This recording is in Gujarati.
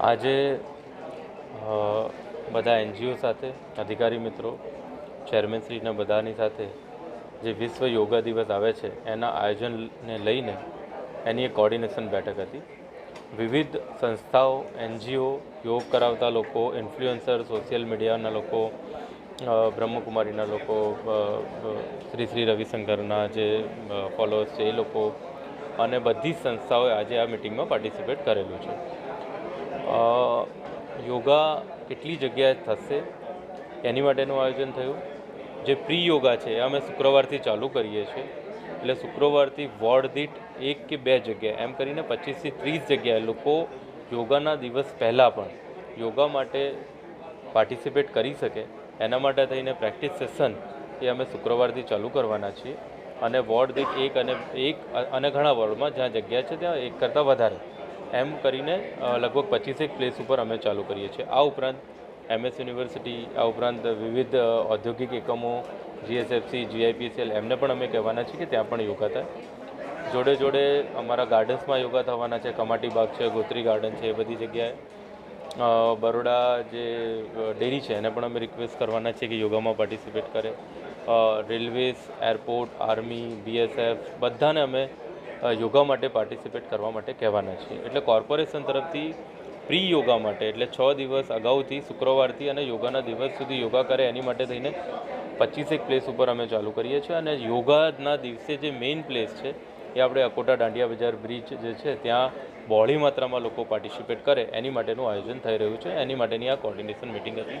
આજે બધા એનજીઓ સાથે, અધિકારી મિત્રો ચેરમેનશ્રીના બધાની સાથે જે વિશ્વ યોગા દિવસ આવે છે, એના આયોજનને લઈને એની એક કોર્ડિનેશન બેઠક હતી. વિવિધ સંસ્થાઓ, એનજીઓ, યોગ કરાવતા લોકો ઇન્ફ્લુએન્સર સોશિયલ મીડિયાના લોકો બ્રહ્મકુમારીના લોકો શ્રી શ્રી રવિશંકરના જે ફોલોઅર્સ છે, એ લોકો અને બધી જ સંસ્થાઓએ આજે આ મિટિંગમાં પાર્ટિસિપેટ કરેલું છે. યોગા કેટલી જગ્યાએ થશે એની માટેનું આયોજન થયું. જે પ્રી યોગા છે અમે શુક્રવારથી ચાલુ કરીએ છીએ. એટલે શુક્રવારથી વોર્ડ દીઠ એક કે બે જગ્યાએ, એમ કરીને પચીસથી ત્રીસ જગ્યાએ લોકો યોગાના દિવસ પહેલાં પણ યોગા માટે પાર્ટિસિપેટ કરી શકે. એના માટે થઈને પ્રેક્ટિસ સેશન એ અમે શુક્રવારથી ચાલુ કરવાના છીએ. અને વોર્ડ દીઠ એક અને એક, અને ઘણા વોર્ડમાં જ્યાં જગ્યા છે ત્યાં એક કરતાં વધારે. એમ કરીને લગભગ પચીસેક પ્લેસ ઉપર અમે ચાલુ કરીએ છીએ. આ ઉપરાંત એમએસ યુનિવર્સિટી, આ ઉપરાંત વિવિધ ઔદ્યોગિક એકમો જીએસએફસી જીઆઈપીસીએલ એમને પણ અમે કહેવાના છીએ કે ત્યાં પણ યોગા થાય. જોડે જોડે અમારા ગાર્ડન્સમાં યોગા થવાના છે. કમાટી બાગ છે, ગોત્રી ગાર્ડન છે, એ બધી જગ્યાએ. બરોડા જે ડેરી છે, એને પણ અમે રિક્વેસ્ટ કરવાના છીએ કે યોગામાં પાર્ટિસિપેટ કરે. રેલવેઝ એરપોર્ટ, આર્મી, બીએસએફ બધાને અમે યોગા માટે પાર્ટિસિપેટ કરવા માટે કહેવાના છીએ. એટલે કોર્પોરેશન તરફથી પ્રી યોગા માટે, એટલે છ દિવસ અગાઉથી શુક્રવારથી અને યોગાના દિવસ સુધી યોગા કરે એની માટે થઈને પચીસેક પ્લેસ ઉપર અમે ચાલુ કરીએ છીએ અને યોગાના દિવસે જે મેઇન પ્લેસ છે, એ આપણે અકોટા દાંડિયા બજાર બ્રિજ જે છે, ત્યાં બહોળી માત્રામાં લોકો પાર્ટિસિપેટ કરે એની માટેનું આયોજન થઈ રહ્યું છે. એની માટેની આ કોર્ડિનેશન મિટિંગ હતી.